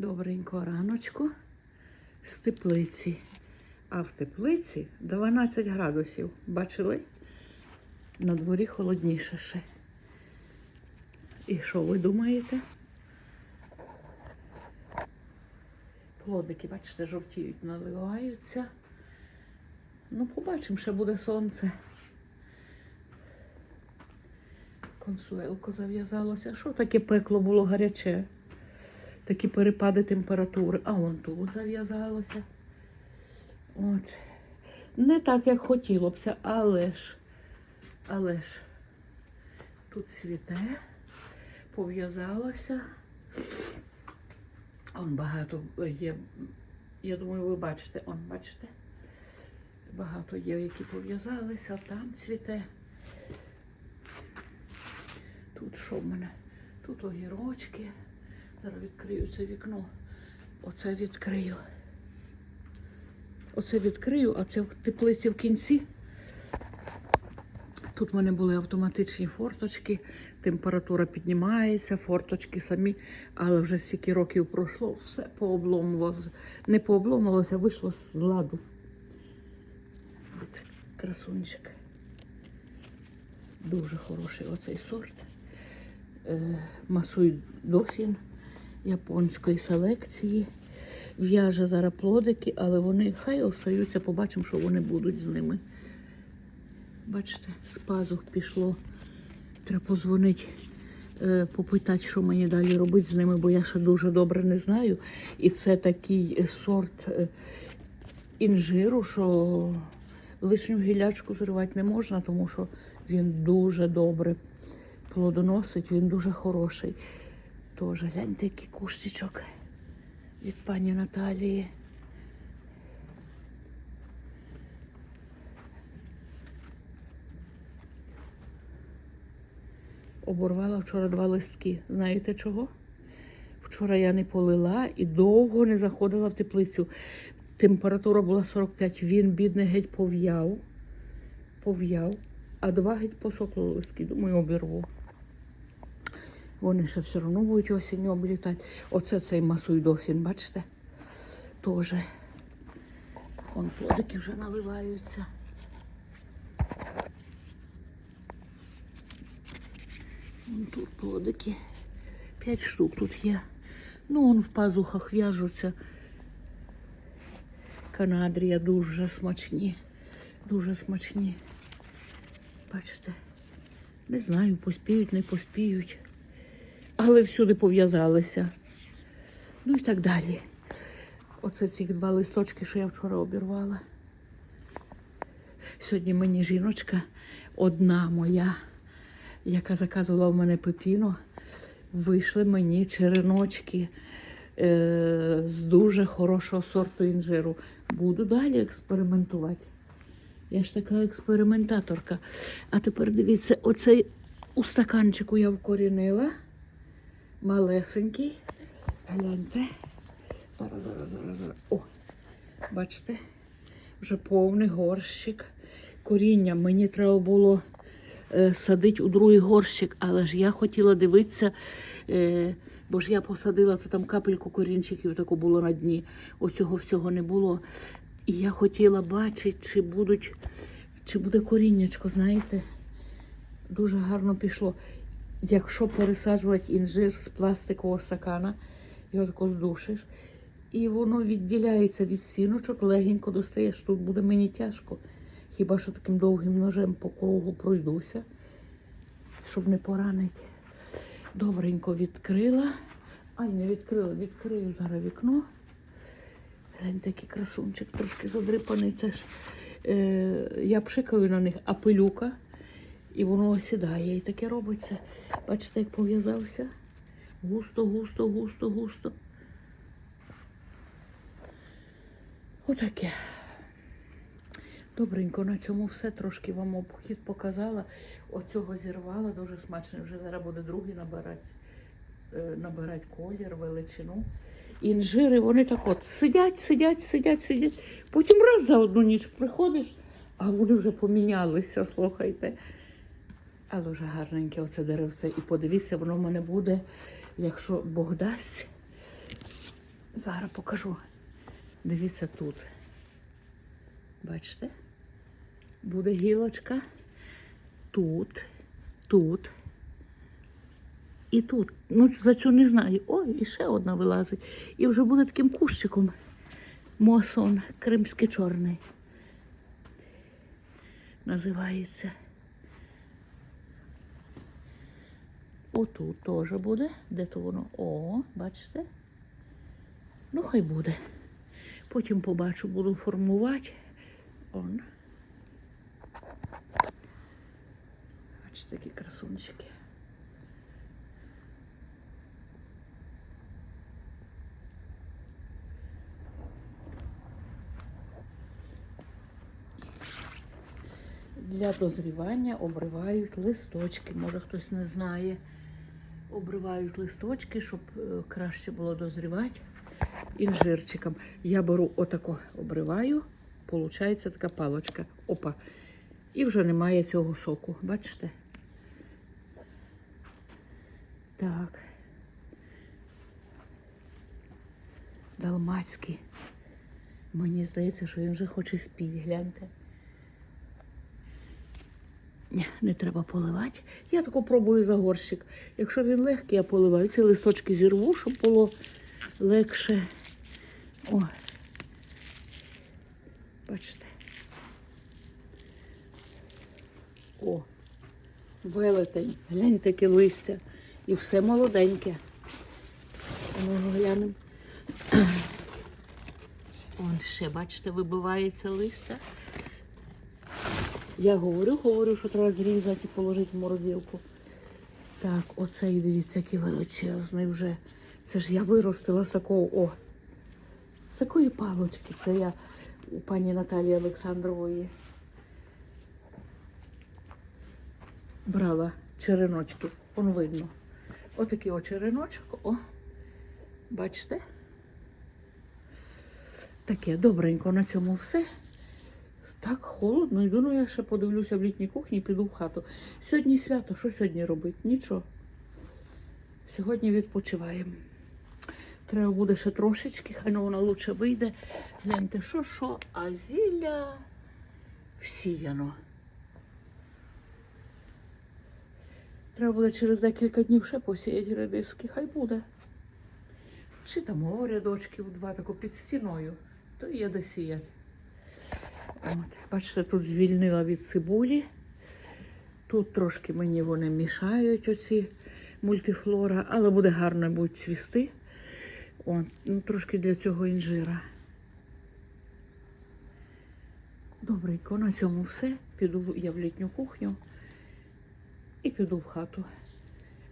Добренько раночку з теплиці. А в теплиці 12 градусів. Бачили? На дворі холодніше ще. І що ви думаєте? Плодики, бачите, жовтіють, наливаються. Ну, побачимо, ще буде сонце. Консуелко зав'язалося. Що таке пекло було гаряче? Такі перепади температури. А вон тут зав'язалося. От. Не так, як хотілося але ж, але ж тут цвіте, пов'язалося. Он багато є. Я думаю, ви бачите, он бачите? Багато є, які пов'язалися, там цвіте. Тут що в мене? Тут огірочки. Зараз відкрию це вікно. Оце відкрию. Оце відкрию, а це в теплиці в кінці. Тут в мене були автоматичні форточки, температура піднімається, форточки самі, але вже стільки років пройшло, все пообломувалося. Не пообломувалося, вийшло з ладу. Оце красунчик. Дуже хороший оцей сорт. Е, Масуй дофін японської селекції. В'яже зараз плодики, але вони хай остаються, побачимо, що вони будуть з ними. Бачите, з пазух пішло. Треба позвонити, е, попитати, що мені далі робити з ними, бо я ще дуже добре не знаю. І це такий сорт е, інжиру, що лишню гілячку зривати не можна, тому що він дуже добре плодоносить, він дуже хороший. Тоже гляньте, який кущичок від пані Наталії. Оборвала вчора два листки. Знаєте чого? Вчора я не полила і довго не заходила в теплицю. Температура була 45, він, бідний, геть пов'яв. Пов'яв, а два геть посохли листки. Думаю, обірву. Вони ще все одно будуть осінню облітати. Оце цей масуйдофін, бачите? Тоже. Вон плодики вже наливаються. Вон тут плодики. П'ять штук тут є. Ну, вон в пазухах в'яжуться. Канадрія дуже смачні. Дуже смачні. Бачите? Не знаю, поспіють, не поспіють. Але всюди пов'язалися. Ну і так далі. Оце ці два листочки, що я вчора обірвала. Сьогодні мені жіночка, одна моя, яка заказувала в мене пепіно, вийшли мені череночки е, з дуже хорошого сорту інжиру. Буду далі експериментувати. Я ж така експериментаторка. А тепер дивіться, оцей у стаканчику я вкорінила. Малесенький. Гляньте. Зараз, зараз, зараз, зараз. О, бачите? Вже повний горщик. Коріння. Мені треба було е, садити у другий горщик, але ж я хотіла дивитися, е, бо ж я посадила, то там капельку корінчиків тако було на дні. Оцього всього не було. І я хотіла бачити, чи будуть, чи буде коріннячко, знаєте. Дуже гарно пішло. Якщо пересаджувати інжир з пластикового стакана, його тако здушиш, і воно відділяється від сіночок, легенько достаєш. Тут буде мені тяжко. Хіба що таким довгим ножем по кругу пройдуся, щоб не поранити. Добренько відкрила. Ай, не відкрила, відкрию зараз вікно. Глянь, такий красунчик, трошки задрипаний. Це е, я пшикаю на них, а пилюка. І воно осідає. І таке робиться. Бачите, як пов'язався? Густо, густо, густо, густо. Отаке. Добренько, на цьому все. Трошки вам обхід показала. Оцього зірвала, дуже смачно. Вже зараз буде другий набирати, е, набирати колір, величину. Інжири, вони так от сидять, сидять, сидять, сидять. Потім раз за одну ніч приходиш, а вони вже помінялися, слухайте. Але вже гарненьке оце деревце. І подивіться, воно в мене буде, якщо Бог дасть, Зараз покажу. Дивіться тут. Бачите? Буде гілочка. Тут, тут. І тут. Ну, за цю не знаю. Ой, і ще одна вилазить. І вже буде таким кущиком. Мосон кримський чорний. Називається. Отут теж буде. Де то воно? О, бачите? Ну, хай буде. Потім побачу, буду формувати. Он. Бачите, такі красунчики. Для дозрівання обривають листочки. Може хтось не знає. Обривають листочки, щоб е, краще було дозрівати інжирчиком. Я беру отако, обриваю, виходить така палочка. Опа. І вже немає цього соку. Бачите? Так. Далмацький. Мені здається, що він вже хоче спіти. Гляньте. Ні, не треба поливати. Я тако пробую за горщик. Якщо він легкий, я поливаю. Ці листочки зірву, щоб було легше. О. Бачите. О, велетень. Гляньте, яке листя. І все молоденьке. А Ну, глянемо. Он ще, бачите, вибивається листя. Я говорю, говорю, що треба зрізати і положити в морозилку. Так, оцей, дивіться, який величезний вже. Це ж я виростила з такого, о, з такої палочки. Це я у пані Наталії Олександрової брала череночки. Он видно. Отакий о череночок, о. Бачите? Таке добренько на цьому все. Так холодно, йду, ну я ще подивлюся в літній кухні і піду в хату. Сьогодні свято, що сьогодні робити? Нічого. Сьогодні відпочиваємо. Треба буде ще трошечки, хай ну, воно лучше вийде. Гляньте, що, що, а зілля всіяно. Треба буде через декілька днів ще посіяти редиски, хай буде. Чи там рядочків два тако під стіною, то є де сіяти. От, бачите, тут звільнила від цибулі. Тут трошки мені вони мішають, оці мультифлора, але буде гарно будуть цвісти. От, ну, трошки для цього інжира. Добренько, на цьому все. Піду я в літню кухню і піду в хату.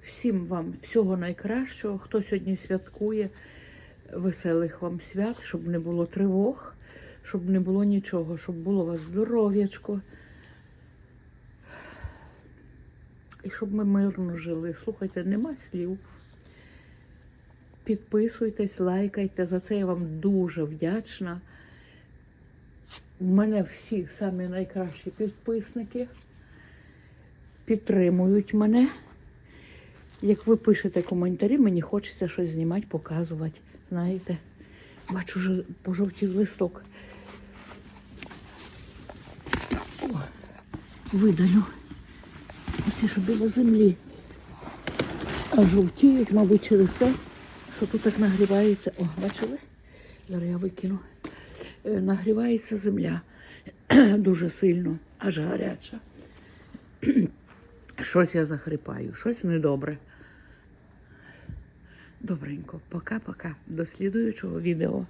Всім вам всього найкращого, хто сьогодні святкує, веселих вам свят, щоб не було тривог, щоб не було нічого, щоб було вас здоров'ячко. І щоб ми мирно жили. Слухайте, нема слів. Підписуйтесь, лайкайте. За це я вам дуже вдячна. У мене всі самі найкращі підписники підтримують мене. Як ви пишете коментарі, мені хочеться щось знімати, показувати. Знаєте, бачу, вже пожовтів листок. О, видалю. Оці, що біля землі. А жовтіють, мабуть, через те, що тут так нагрівається. О, бачили? Зараз я викину. Е, Нагрівається земля дуже сильно, аж гаряча. Щось я захрипаю, щось недобре. Добренько, пока-пока. До слідуючого відео.